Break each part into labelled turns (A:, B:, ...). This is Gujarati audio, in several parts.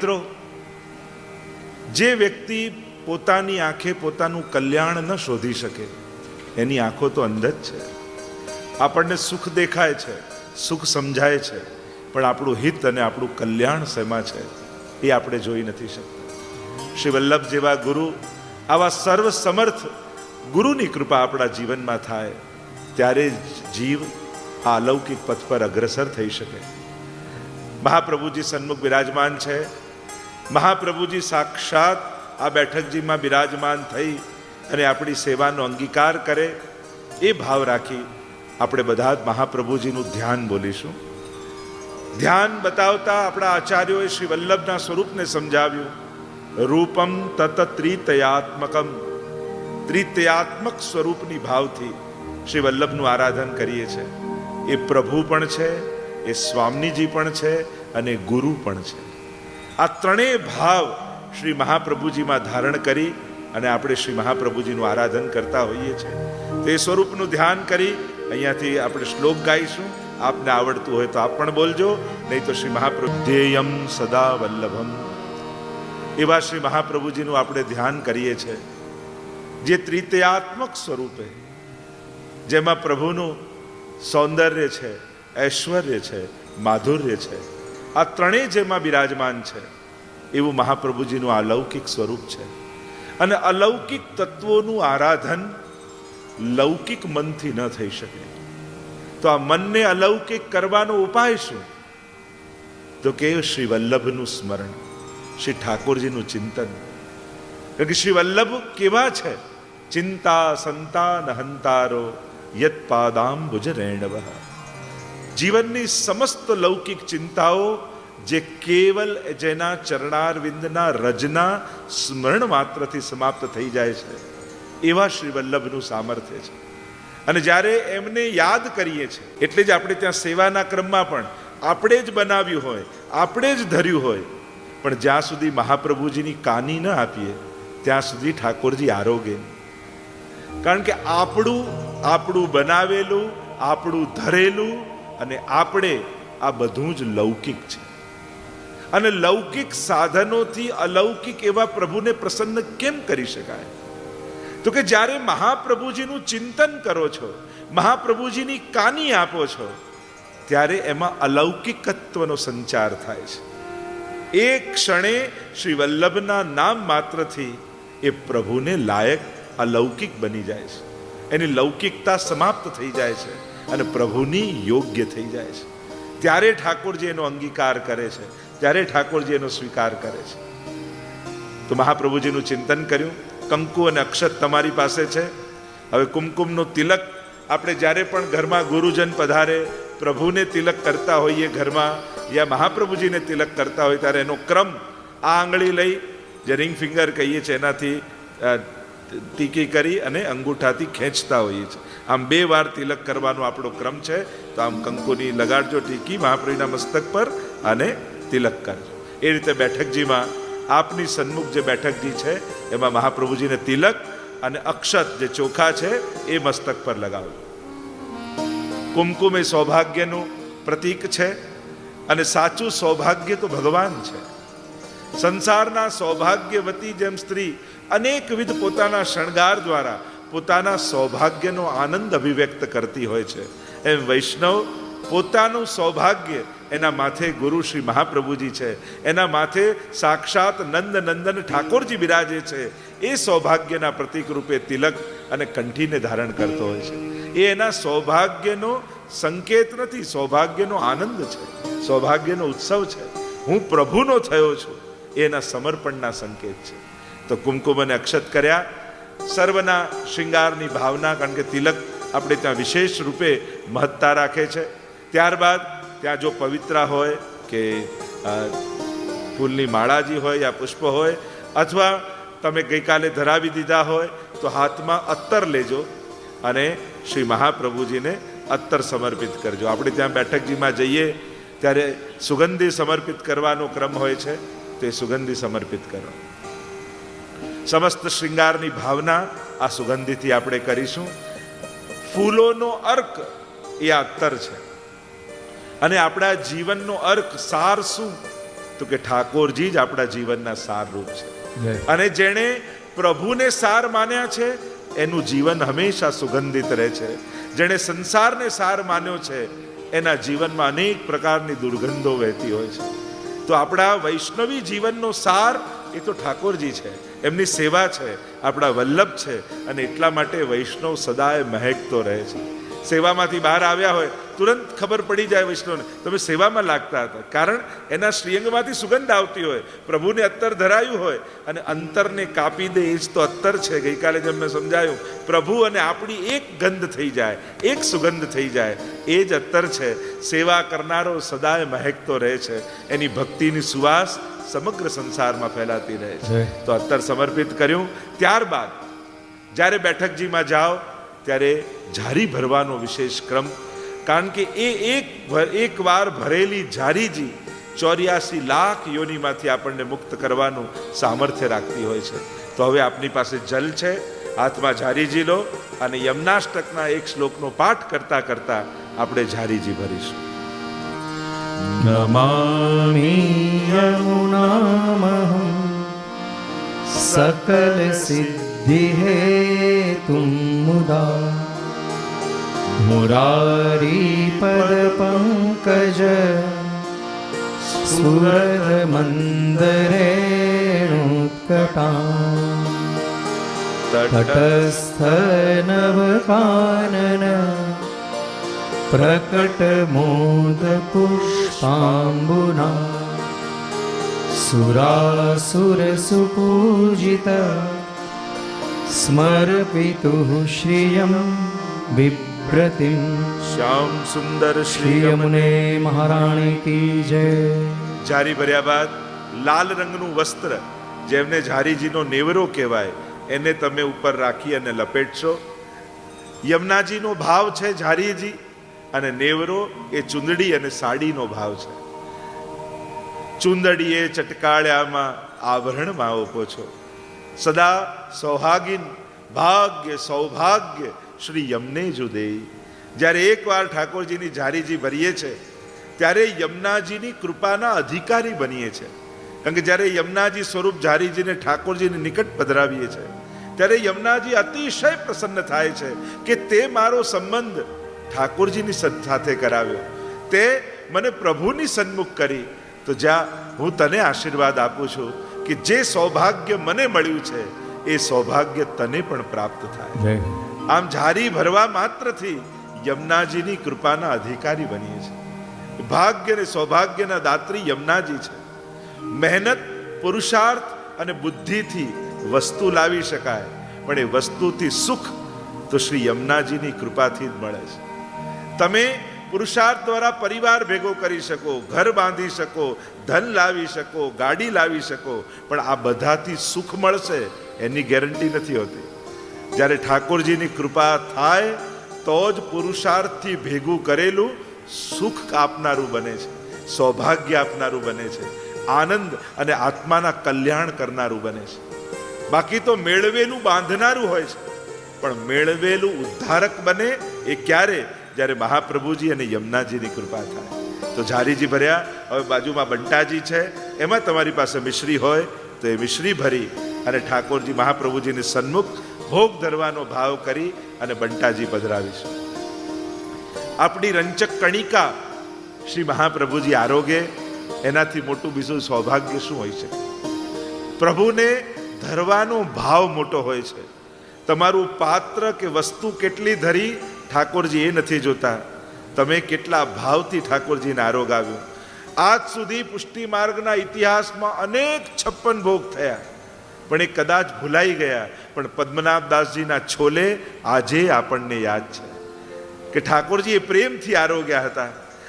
A: મિત્રો જે વ્યક્તિ પોતાની આંખે પોતાનું કલ્યાણ ન શોધી શકે, એની આંખો તો અંધ જ છે. આપણને સુખ દેખાય છે, સુખ સમજાય છે, પણ આપણું હિત અને આપણું કલ્યાણ શેમાં છે, એ આપણે જોઈ નથી શકતા. શ્રી વલ્લભ જેવા ગુરુ, આવા સર્વ સમર્થ ગુરુની કૃપા આપણા જીવનમાં થાય, ત્યારે જીવ આ અલૌકિક પથ પર અગ્રસર થઈ શકે. મહાપ્રભુજી સન્મુખ બિરાજમાન છે. મહાપ્રભુજી સાક્ષાત આ બેઠકજીમાં બિરાજમાન થઈ અને આપણી સેવાનો અંગીકાર કરે એ ભાવ રાખી આપણે બધા જ મહાપ્રભુજીનું ધ્યાન બોલીશું. ધ્યાન બતાવતા આપણા આચાર્યોએ શ્રી વલ્લભના સ્વરૂપને સમજાવ્યું. રૂપમ તત ત્રિતયાત્મકમ. ત્રિતયાત્મક સ્વરૂપની ભાવથી શ્રી વલ્લભનું આરાધન કરીએ છીએ એ પ્રભુ પણ છે, એ સ્વામીજી પણ છે અને ગુરુ પણ છે. આ ત્રણેય ભાવ શ્રી મહાપ્રભુજીમાં ધારણ કરી અને આપણે શ્રી મહાપ્રભુજીનું આરાધન કરતા હોઈએ છીએ. તે સ્વરૂપનું ધ્યાન કરી અહીંયાથી આપણે શ્લોક ગાઈશું. આપને આવડતું હોય તો આપ પણ બોલજો, નહીં તો શ્રી મહાપ્રભુ ધ્યેયમ સદા વલ્લભમ. એવા શ્રી મહાપ્રભુજીનું આપણે ધ્યાન કરીએ છીએ, જે ત્રિતયાત્મક સ્વરૂપે, જેમાં પ્રભુનું સૌંદર્ય છે, ઐશ્વર્ય છે, માધુર્ય છે આ ત્રણેય જેમાં બિરાજમાન છે. એવું મહાપ્રભુજીનું અલૌકિક સ્વરૂપ છે. અને અલૌકિક તત્વોનું આરાધન લૌકિક મનથી ન થઈ શકે. તો આ મનને અલૌકિક કરવાનો ઉપાય શું? તો કે શ્રી વલ્લભનું સ્મરણ, શ્રી ઠાકોરજીનું ચિંતન. કારણ કે શ્રી વલ્લભ કેવા છે? ચિંતા સંતાન હંતારો યત ભુજ રેણવ. જીવનની સમસ્ત લૌકિક ચિંતાઓ જે કેવલ જેના ચરણારવિંદના રજના સ્મરણ માત્રથી સમાપ્ત થઈ જાય છે, એવા શ્રી વલ્લભનું સામર્થ્ય છે. અને જ્યારે એમને યાદ કરીએ છીએ, એટલે જ આપણે ત્યાં સેવાના ક્રમમાં પણ આપણે જ બનાવ્યું હોય, આપણે જ ધર્યું હોય, પણ જ્યાં સુધી મહાપ્રભુજીની કાની ન આપીએ, ત્યાં સુધી ઠાકોરજી આરોગે કારણ કે આપણું આપણું બનાવેલું, આપણું ધરેલું અને આપણે આ બધું જ લૌકિક છે. અને લૌકિક સાધનોથી અલૌકિક એવા પ્રભુને પ્રસન્ન કેમ કરી શકાય? તો કે જ્યારે મહાપ્રભુજીનું ચિંતન કરો છો, મહાપ્રભુજીની કાની આપો છો, ત્યારે એમાં અલૌકિકત્વનો સંચાર થાય છે. એ ક્ષણે શ્રી વલ્લભના નામ માત્રથી એ પ્રભુને લાયક અલૌકિક બની જાય છે. એની લૌકિકતા સમાપ્ત થઈ જાય છે. અને પ્રભુની યોગ્ય થઈ જાય છે. ત્યારે ઠાકોરજી એનો અંગીકાર કરે છે, ત્યારે ઠાકોરજી એનો સ્વીકાર કરે છે. તો મહાપ્રભુજીનું ચિંતન કર્યું, કંકુ અને અક્ષત તમારી પાસે છે. હવે કુમકુમનું તિલક આપણે જ્યારે પણ ઘરમાં ગુરુજન પધારે, પ્રભુને તિલક કરતા હોઈએ ઘરમાં, યા મહાપ્રભુજીને તિલક કરતા હોય ત્યારે એનો ક્રમ આ આંગળી લઈ, જે રિંગ ફિંગર કહીએ છીએ એનાથી ટીકી કરી અને અંગૂઠાથી ખેંચતા હોઈએ છીએ. આમ બે વાર તિલક કરવાનો આપણો ક્રમ છે. તો આમ કંકુની લગાડજો ટીકી મહાપ્રભુના મસ્તક પર અને તિલક કરજો એ રીતે બેઠકજીમાં આપની સન્મુખ જે બેઠકજી છે, એમાં મહાપ્રભુજીને તિલક અને અક્ષત જે ચોખા છે, એ મસ્તક પર લગાવો. કુમકુમ એ સૌભાગ્યનું પ્રતીક છે અને સાચું સૌભાગ્ય તો ભગવાન છે. સંસારના સૌભાગ્યવતી જેમ સ્ત્રી અનેકવિધ પોતાના શણગાર દ્વારા પોતાના સૌભાગ્યનો આનંદ અભિવ્યક્ત કરતી હોય છે. એમ વૈષ્ણવ પોતાનું સૌભાગ્ય એના માથે ગુરુ શ્રી મહાપ્રભુજી છે. એના માથે સાક્ષાત નંદ નંદન ઠાકોરજી બિરાજે છે. એ સૌભાગ્યના પ્રતિક રૂપે તિલક અને કંઠીને ધારણ કરતો હોય છે. એ એના સૌભાગ્યનો સંકેત નથી, સૌભાગ્યનો આનંદ છે. સૌભાગ્યનો ઉત્સવ છે. હું પ્રભુનો થયો છું. એના સમર્પણના સંકેત છે. તો કુમકુમ અને અક્ષત કર્યા. સર્વના શૃંગારની ભાવના, કારણ કે તિલક આપણે ત્યાં વિશેષ રૂપે મહત્તા રાખે છે. ત્યારબાદ ત્યાં જો પવિત્રા હોય કે ફૂલની માળાજી હોય યા પુષ્પ હોય, અથવા તમે ગઈકાલે ધરાવી દીધા હોય, તો હાથમાં અત્તર લેજો અને શ્રી મહાપ્રભુજીને અત્તર સમર્પિત કરજો. આપણે ત્યાં બેઠકજીમાં જઈએ, ત્યારે સુગંધી સમર્પિત કરવાનો ક્રમ હોય છે, તે સુગંધી સમર્પિત કરો સમસ્ત શૃંગારની ભાવના આ સુગંધીથી આપણે કરીશું. ફૂલોનો અર્ક એ અત્તર છે. અને આપણા જીવનનો અર્ક સાર શું? તો કે ઠાકોરજી જ આપણા જીવનના સારરૂપ છે. અને જેણે પ્રભુને સાર માન્યા છે એનું જીવન હંમેશા સુગંધિત રહે છે. જેણે સંસારને સાર માન્યો છે એના જીવનમાં અનેક પ્રકારની દુર્ગંધો વહેતી હોય છે. તો આપણા વૈષ્ણવી જીવનનો સાર એ તો ઠાકોરજી છે. એમની સેવા છે, આપણા વલ્લભ છે અને એટલા માટે વૈષ્ણવ સદાય મહેકતો રહે છે. સેવામાંથી બહાર આવ્યા હોય, તુરંત ખબર પડી જાય વૈષ્ણવને. તમે સેવામાં લાગતા હતા. કારણ એના શ્રીઅંગમાંથી સુગંધ આવતી હોય, પ્રભુને અત્તર ધરાયું હોય અને અંતરને કાપી દે એ જ તો અત્તર છે. ગઈકાલે જેમ મેં સમજાયું, પ્રભુ અને આપણી એક ગંધ થઈ જાય, એક સુગંધ થઈ જાય, એ જ અત્તર છે. સેવા કરનારો સદાય મહેકતો રહે છે. એની ભક્તિની સુવાસ સમગ્ર સંસારમાં ફેલાતી રહે છે. તો અત્તર સમર્પિત કર્યું. ત્યારબાદ જ્યારે બેઠકજીમાં જાઓ ત્યારે ઝારી ભરવાનો વિશેષ ક્રમ. કારણ કે એ એક એકવાર એક વાર ભરેલી ઝારીજી ચોર્યાસી લાખ યોનિમાંથી આપણને મુક્ત કરવાનું સામર્થ્ય રાખતી હોય છે. તો હવે આપની પાસે જલ છે. હાથમાં ઝારીજી લો અને યમનાષ્ટકના એક શ્લોકનો પાઠ કરતા કરતા આપણે ઝારીજી ભરીશું.
B: નમામિ યમુનામહં સકલ સિદ્ધિ હેતુમ મુદા સુરાસુર સુપૂજિત સ્મર્પિતુઃ श्रियं બિભ્રતિમ
A: શ્યામ સુંદર શ્રી
B: યમુને મહારાણી કી જય
A: જારી ભર્યા બાદ લાલ રંગનું વસ્ત્ર જેમને જારીજીનો નેવરો કહેવાય એને તમે ઉપર રાખી અને લપેટશો યમુનાજીનો ભાવ છે જારીજી અને નેવરો એ ચુંદડી અને સાડીનો ભાવ છે. ચુંદડીએ ચટકાળ્યામાં આભરણમાં ઓપો છો. સદા સૌભાગીન ભાગ્ય સૌભાગ્ય શ્રી યમને જુદે. જ્યારે એકવાર ઠાકોરજીની જારીજી ભરીએ છે, ત્યારે યમુનાજીની કૃપાના અધિકારી બનીએ છે. કારણ કે જ્યારે યમુનાજી સ્વરૂપ જારીજીને ઠાકોરજીને નિકટ પધરાવીએ છે, ત્યારે યમુનાજી અતિશય પ્રસન્ન થાય છે કે તે મારો સંબંધ ઠાકોરજીની સાથે કરાવ્યો. તે મને પ્રભુની સન્મુખ કરી. તો જ્યાં હું તને આશીર્વાદ આપું છું કે જે સૌભાગ્ય મને મળ્યું છે એ સૌભાગ્ય તને પણ પ્રાપ્ત થાય. આમ ઝારી ભરવા માત્રથી યમુનાજીની કૃપાના અધિકારી બનીએ છીએ ભાગ્ય અને સૌભાગ્યના દાત્રી યમુનાજી છે. મહેનત પુરુષાર્થ અને બુદ્ધિથી વસ્તુ લાવી શકાય પણ એ વસ્તુથી સુખ તો શ્રી યમુનાજીની કૃપાથી જ મળે છે. તમે પુરુષાર્થ દ્વારા પરિવાર ભેગો કરી શકો, ઘર બાંધી શકો, ધન લાવી શકો, ગાડી લાવી શકો, પણ આ બધાથી સુખ મળશે એની ગેરંટી નથી હોતી. જ્યારે ઠાકોરજીની કૃપા થાય, તો જ પુરુષાર્થથી ભેગું કરેલું સુખ આપનારું બને છે, સૌભાગ્ય આપનારું બને છે, આનંદ અને આત્માના કલ્યાણ કરનારું બને છે. બાકી તો મેળવેલું બાંધનારું હોય છે, પણ મેળવેલું ઉદ્ધારક બને એ ક્યારે? જ્યારે મહાપ્રભુજી અને યમુનાજીની કૃપા થાય. તો ઝારીજી ભર્યા, હવે બાજુમાં બંટાજી છે, એમાં તમારી પાસે મિશ્રી હોય તો એ મિશ્રી ભરી અને ઠાકોરજી મહાપ્રભુજીની સન્મુખ ભોગ ધરવાનો ભાવ કરી અને બંટાજી પધરાવીશું. આપણી રંચક કણિકા શ્રી મહાપ્રભુજી આરોગ્ય એનાથી મોટું બીજું સૌભાગ્ય શું હોય છે? પ્રભુને ધરવાનો ભાવ મોટો હોય છે. તમારું પાત્ર કે વસ્તુ કેટલી ધરી ઠાકોરજી એ નથી જોતા. તમે કેટલા ભાવથી ઠાકોરજીને આરોગ આવ્યો. આજ સુધી પુષ્ટિ માર્ગના ઇતિહાસમાં અનેક છપ્પન ભોગ થયા. પણ એ કદાચ ભૂલાઈ ગયા. પણ પદ્મનાભદાસજીના છોલે આજે આપણને યાદ છે. કે ઠાકોરજી એ પ્રેમથી આરોગ્યા હતા.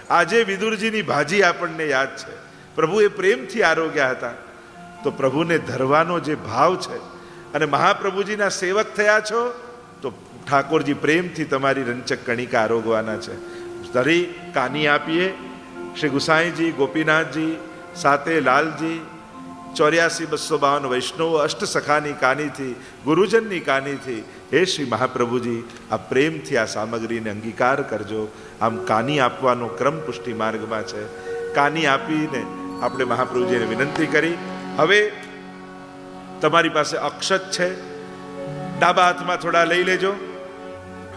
A: આજે વિદુરજીની ભાજી આપણને યાદ છે. પ્રભુ એ પ્રેમથી આરોગ્યા હતા. તો પ્રભુને ધરવાનો જે ભાવ છે, અને મહાપ્રભુજીના સેવક થયા છો તો ઠાકોરજી પ્રેમથી તમારી રંચક કણિકા આરોગવાના છે. ધરી કાની આપીએ. શ્રી ગુસાઈજી, ગોપીનાથજી સાતે લાલજી, ચોર્યાસી બસો બાવન વૈષ્ણવ, અષ્ટ સખાની કાનીથી, ગુરુજનની કાનીથી, હે શ્રી મહાપ્રભુજી, આ પ્રેમથી આ સામગ્રીને અંગીકાર કરજો. આમ કાની આપવાનો ક્રમ પુષ્ટિ માર્ગમાં છે. કાની આપીને આપણે મહાપ્રભુજીને વિનંતી કરી. હવે તમારી પાસે અક્ષત છે. ડાબા હાથમાં થોડા લઈ લેજો.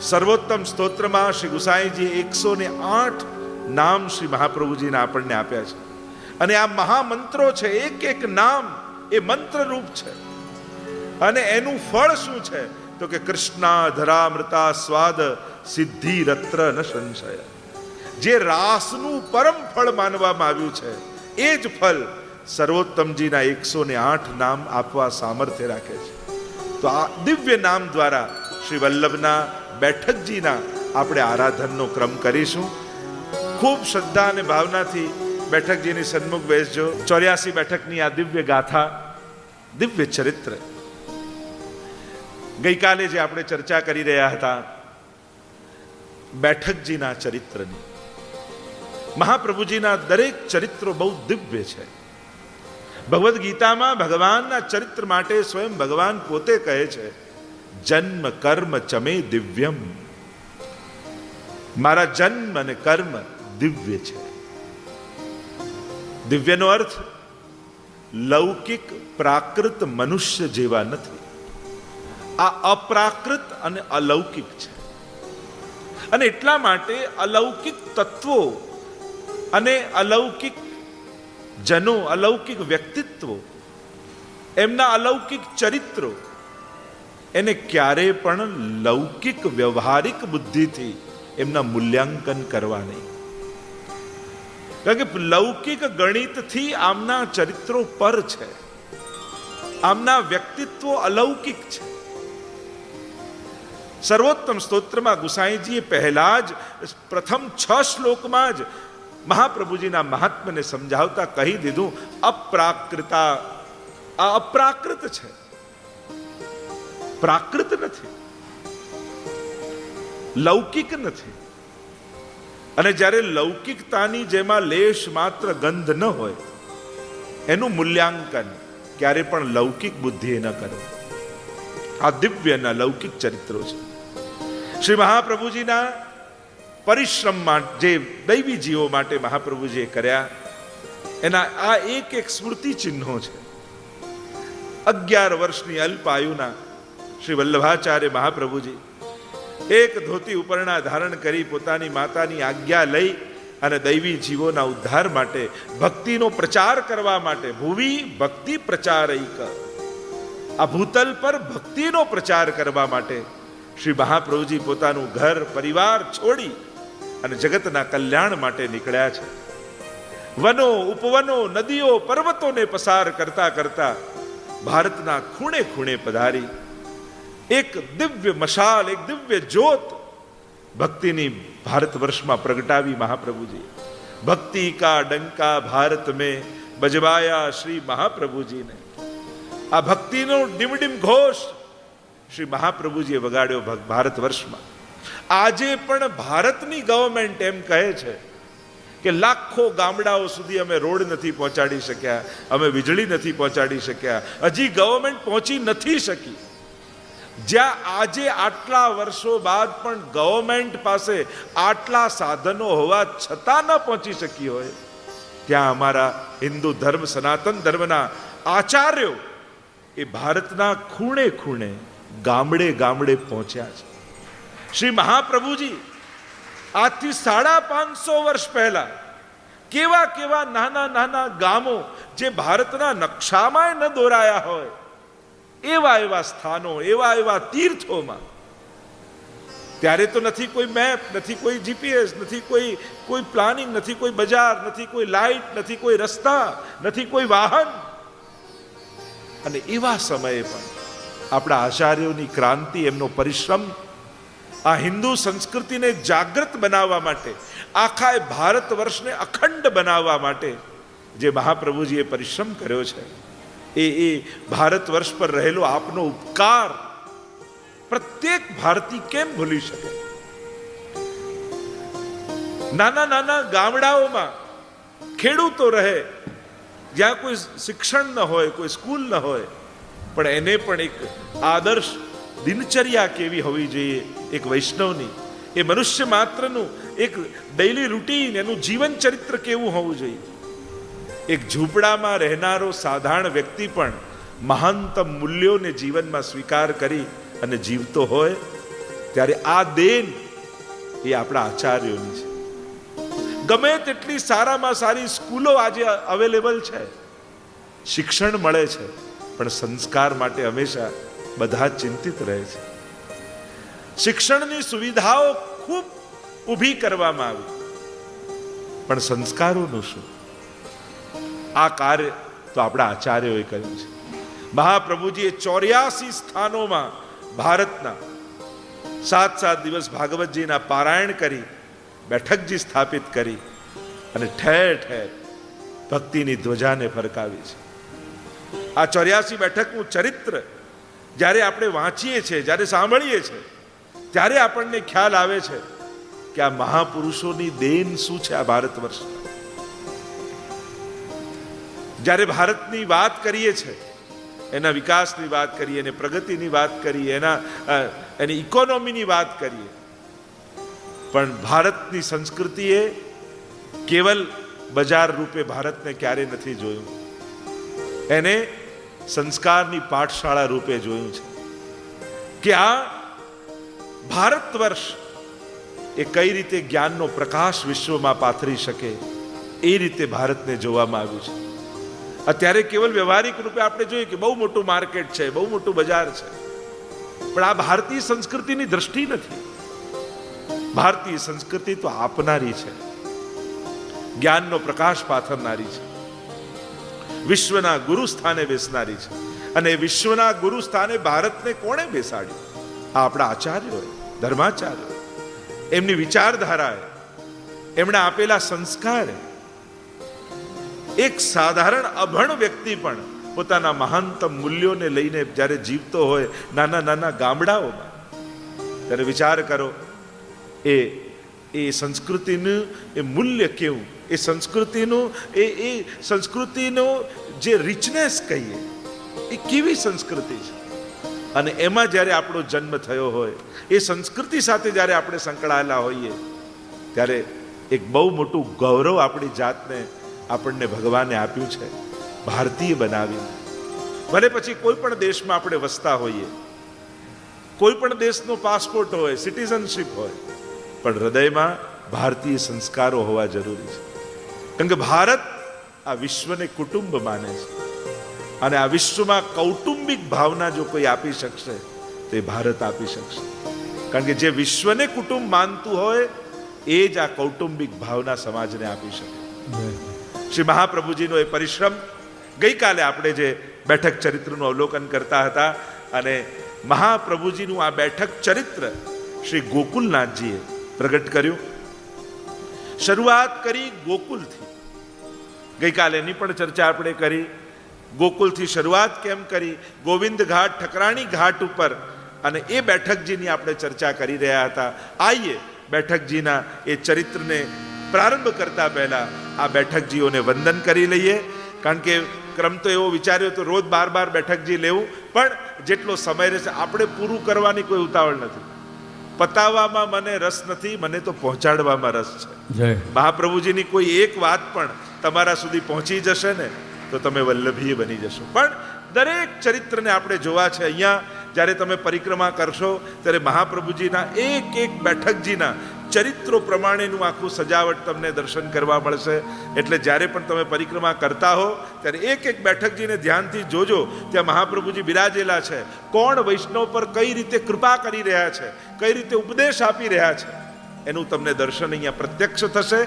A: સર્વોત્તમ સ્તોત્રમાં શ્રી ગુસાઈજી એકસો ને આઠ નામ શ્રી મહાપ્રભુજીને આપણને આપ્યા છે. અને આ મહામંત્રો છે, એક એક નામ એ મંત્ર રૂપ છે. અને એનું ફળ શું છે? તો કે કૃષ્ણા ધરામૃતા સ્વાદ સિદ્ધિ રત્ર ન સંશય. જે રાસનું પરમ ફળ માનવામાં આવ્યું છે, એ જ ફળ સર્વોત્તમજીના એકસો ને આઠ નામ આપવા સામર્થ્ય રાખે છે. તો આ દિવ્ય નામ દ્વારા શ્રી વલ્લભના બેઠકજીના આપણે આરાધનનો ક્રમ કરીશું. ખૂબ શ્રદ્ધા અને ભાવનાથી બેઠકજીની સન્મુખ બેસજો. ચોર્યાસી બેઠકની આ દિવ્ય ગાથા, દિવ્ય ચરિત્ર. ગઈકાલે જે આપણે ચર્ચા કરી રહ્યા હતા, બેઠકજીના ચરિત્રની. મહાપ્રભુજીના દરેક ચરિત્રો બહુ દિવ્ય છે. ભગવદ્ ગીતામાં ભગવાનના ચરિત્ર માટે સ્વયં ભગવાન પોતે કહે છે, જન્મ, કર્મ, ચમે, દિવ્યમ. મારા જન્મ અને કર્મ દિવ્ય છે. દિવ્યનો અર્થ, લૌકિક પ્રાકૃત મનુષ્ય જેવા નથી. આ અપ્રાકૃત અને અલૌકિક છે. અને એટલા માટે અલૌકિક તત્વો અને અલૌકિક જનો અલૌકિક વ્યક્તિત્વો, એમના અલૌકિક ચરિત્રો, એને ક્યારે પણ લૌકિક વ્યવહારિક બુદ્ધિથી એમના મૂલ્યાંકન કરવા નહીં. કારણ કે લૌકિક ગણિતથી આમના ચરિત્રો પર છે. આમના વ્યક્તિત્વ અલૌકિક છે. સર્વોત્તમ સ્તોત્રમાં ગુસાઈજીએ પહેલા જ પ્રથમ છ શ્લોકમાં જ મહાપ્રભુજીના મહાત્મને સમજાવતા કહી દીધું, અપ્રાકૃતા, આ અપ્રાકૃત છે. પ્રાકૃત નથી. લૌકિક નથી. અને જ્યારે લૌકિકતાની જેમાં લેશ માત્ર ગંધ ન હોય, એનું મૂલ્યાંકન ક્યારે પણ લૌકિક બુદ્ધિએ ન કરે. આ દિવ્યના લૌકિક ચરિત્રો છે. શ્રી મહાપ્રભુજીના પરિશ્રમમાં જે દૈવી જીવો માટે મહાપ્રભુજીએ કર્યા, એના આ એક એક સ્મૃતિ ચિહ્નો છે. અગિયાર વર્ષની અલ્પ આયુના શ્રી વલ્લભાચાર્ય મહાપ્રભુજી એક ધોતી ઉપરણા ધારણ કરી પોતાની માતાની આજ્ઞા લઈ અને દૈવી જીવોના ઉદ્ધાર માટે, ભક્તિનો પ્રચાર કરવા માટે, ભૂવી ભક્તિ પ્રચારૈક. આ ભૂતલ પર ભક્તિનો પ્રચાર કરવા માટે શ્રી મહાપ્રભુજી પોતાનું ઘર, પરિવાર છોડી અને જગતના કલ્યાણ માટે નીકળ્યા છે. વનો, ઉપવનો, નદીઓ, પર્વતોને પસાર કરતા કરતા ભારતના ખૂણે ખૂણે પધારી. એક દિવ્ય મશાલ, એક દિવ્ય જ્યોત ભક્તિની ભારત વર્ષમાં પ્રગટાવી મહાપ્રભુજી. ભક્તિ કા ડંકા ભારત મેં બજવાયા શ્રી મહાપ્રભુજીને. આ ભક્તિનો ડિમડિમ ઘોષ શ્રી મહાપ્રભુજીએ વગાડ્યો ભારત વર્ષમાં. આજે પણ ભારતની ગવર્મેન્ટ એમ કહે છે કે લાખો ગામડાઓ સુધી અમે રોડ નથી પહોંચાડી શક્યા, અમે વીજળી નથી પહોંચાડી શક્યા. હજી ગવર્મેન્ટ પહોંચી નથી શકી. જ્યાં આજે આટલા વર્ષો બાદ પણ ગવર્મેન્ટ પાસે આટલા સાધનો હોવા છતાં ન પહોંચી શકી હોય, ત્યાં અમારા હિન્દુ ધર્મ, સનાતન ધર્મના આચાર્યો એ ભારતના ખૂણે ખૂણે ગામડે ગામડે પહોંચ્યા છે. શ્રી મહાપ્રભુજી, આજથી સાડા પાંચસો વર્ષ પહેલા કેવા કેવા નાના નાના ગામો જે ભારતના નકશામાં ન દોરાયા હોય, એવા એવા સ્થાનો, એવા એવા તીર્થોમાં, ત્યારે તો નથી કોઈ મેપ, નથી કોઈ જીપીએસ નથી કોઈ કોઈ પ્લાનિંગ, નથી કોઈ બજાર, નથી કોઈ લાઈટ નથી કોઈ રસ્તા, નથી કોઈ વાહન. અને એવા સમયે પણ આપણા આચાર્યોની ક્રાંતિ, એમનો પરિશ્રમ આ હિન્દુ સંસ્કૃતિને જાગૃત બનાવવા માટે, આખા ભારત વર્ષને અખંડ બનાવવા માટે જે મહાપ્રભુજીએ પરિશ્રમ કર્યો છે, એ એ ભારત વર્ષ પર રહેલો આપનો ઉપકાર પ્રત્યેક ભારતીય કેમ ભૂલી શકે? નાના નાના ગામડાઓમાં ખેડૂતો રહે, જ્યાં કોઈ શિક્ષણ ન હોય, કોઈ સ્કૂલ ન હોય, પણ એને પણ એક આદર્શ દિનચર્યા કેવી હોવી જોઈએ? એક વૈષ્ણવની, એ મનુષ્ય માત્રનું એક ડેઇલી રૂટીન એનું જીવન ચરિત્ર કેવું હોવું જોઈએ? એક ઝૂંપડામાં રહેનારો સાધારણ વ્યક્તિ પણ મહાનતમ મૂલ્યોને જીવનમાં સ્વીકાર કરી અને જીવતો હોય, ત્યારે આ દેન એ આપણા આચાર્યોની છે. ગમે તેટલી સારામાં સારી સ્કૂલો આજે અવેલેબલ છે. શિક્ષણ મળે છે, પણ સંસ્કાર માટે હંમેશા બધા ચિંતિત રહે છે. શિક્ષણની સુવિધાઓ ખૂબ ઊભી કરવામાં આવી. પણ સંસ્કારોનું શું? આ કાર્ય તો આપણા આચાર્યોએ કર્યું છે. મહાપ્રભુજીએ ચોર્યાસી સ્થાનોમાં ભારતના સાત સાત દિવસ ભાગવતજીના પારાયણ કરી, બેઠકજી સ્થાપિત કરી અને ઠેર ઠેર ભક્તિની ધ્વજાને ફરકાવી છે. આ ચોર્યાસી બેઠકનું ચરિત્ર જ્યારે આપણે વાંચીએ છીએ, જ્યારે સાંભળીએ છીએ, ત્યારે આપણને ખ્યાલ આવે છે કે આ મહાપુરુષોની દેન શું છે આ ભારત વર્ષ જ્યારે ભારતની વાત કરીએ છીએ, એના વિકાસની વાત કરીએ, એની પ્રગતિની વાત કરીએ, એના એની ઇકોનોમીની વાત કરીએ, પણ ભારતની સંસ્કૃતિએ કેવલ બજાર રૂપે ભારતને ક્યારે નથી જોયું. એને સંસ્કારની પાઠશાળા રૂપે જોયું છે. કે આ ભારત વર્ષ એ કઈ રીતે જ્ઞાનનો પ્રકાશ વિશ્વમાં પાથરી શકે એ રીતે ભારતને જોવામાં આવ્યું છે. અત્યારે કેવલ વ્યવહારિક રૂપે આપણે જોઈએ કે બહુ મોટું માર્કેટ છે, બહુ મોટું બજાર છે. પણ આ ભારતીય સંસ્કૃતિની દ્રષ્ટિ નથી. ભારતીય સંસ્કૃતિ તો આપનારી છે. જ્ઞાનનો પ્રકાશ પાથરનારી છે. વિશ્વના ગુરુ સ્થાને બેસનારી છે. અને વિશ્વના ગુરુ સ્થાને ભારતને કોણે બેસાડ્યું? આ આપણા આચાર્યોએ ધર્માચાર્ય એમની વિચારધારાએ એમણે આપેલા સંસ્કારે એક સાધારણ અભણ વ્યક્તિ પણ પોતાના મહાનતમ મૂલ્યોને લઈને જ્યારે જીવતો હોય, નાના નાના ગામડાઓમાં, ત્યારે વિચાર કરો, એ એ સંસ્કૃતિનું એ મૂલ્ય કેવું? એ સંસ્કૃતિનું, એ એ સંસ્કૃતિનો જે રિચનેસ કહીએ, એ કેવી સંસ્કૃતિ છે? અને એમાં જ્યારે આપણો જન્મ થયો હોય, એ સંસ્કૃતિ સાથે જ્યારે આપણે સંકળાયેલા હોઈએ, ત્યારે એક બહુ મોટું ગૌરવ આપણી જાતને આપણને ભગવાને આપ્યું છે, ભારતીય બનાવીને. ભલે પછી કોઈ પણ દેશમાં આપણે વસતા હોઈએ, કોઈ પણ દેશનો પાસપોર્ટ હોય, સિટીઝનશીપ હોય, પણ હૃદયમાં ભારતીય સંસ્કારો હોવા જરૂરી છે. કારણ કે ભારત આ વિશ્વને કુટુંબ માને છે. અને આ વિશ્વમાં કૌટુંબિક ભાવના જો કોઈ આપી શકશે, તો એ ભારત આપી શકશે. કારણ કે જે વિશ્વને કુટુંબ માનતું હોય, એ જ આ કૌટુંબિક ભાવના સમાજને આપી શકે. શ્રી મહાપ્રભુજીનો એ પરિશ્રમ ગઈકાલે આપણે જે બેઠક ચરિત્રનું અવલોકન કરતા હતા અને મહાપ્રભુજીનું આ બેઠક ચરિત્ર શ્રી ગોકુલનાથજીએ પ્રગટ કર્યું. શરૂઆત કરી ગોકુલથી. ગઈકાલે એની પણ ચર્ચા આપણે કરી. ગોકુલથી શરૂઆત કેમ કરી? ગોવિંદ ઘાટ ઠકરાણી ઘાટ ઉપર અને એ બેઠકજીની આપણે ચર્ચા કરી રહ્યા હતા. આઈએ બેઠકજીના એ ચરિત્રને પ્રારંભ કરતા પહેલા આ બેઠકજીઓને વંદન કરી લઈએ. કારણ કે ક્રમ તો એવો વિચાર્યો તો રોજ બાર બાર બેઠકજી લેવું. પણ જેટલો સમય રહેશે આપણે પૂરું કરવાની કોઈ ઉતાવળ નથી. પતાવવામાં મને રસ નથી મને તો પહોંચાડવામાં રસ છે.
B: જય.
A: મહાપ્રભુજીની કોઈ એક વાત પણ તમારા સુધી પહોંચી જશે ને, તો તમે વલ્લભીય બની જશો. પણ દરેક ચરિત્રને આપણે જોવા છે અહીંયા, જ્યારે તમે પરિક્રમા કરશો, ત્યારે મહાપ્રભુજીના એક એક બેઠકજીના ચરિત્રો પ્રમાણેનું આખું સજાવટ તમને દર્શન કરવા મળશે. એટલે જ્યારે પણ તમે પરિક્રમા કરતા હો, ત્યારે એક એક બેઠકજીને ધ્યાનથી જોજો, ત્યાં મહાપ્રભુજી બિરાજેલા છે. કોણ વૈષ્ણવ પર કઈ રીતે કૃપા કરી રહ્યા છે, કઈ રીતે ઉપદેશ આપી રહ્યા છે, એનું તમને દર્શન અહીંયા પ્રત્યક્ષ થશે.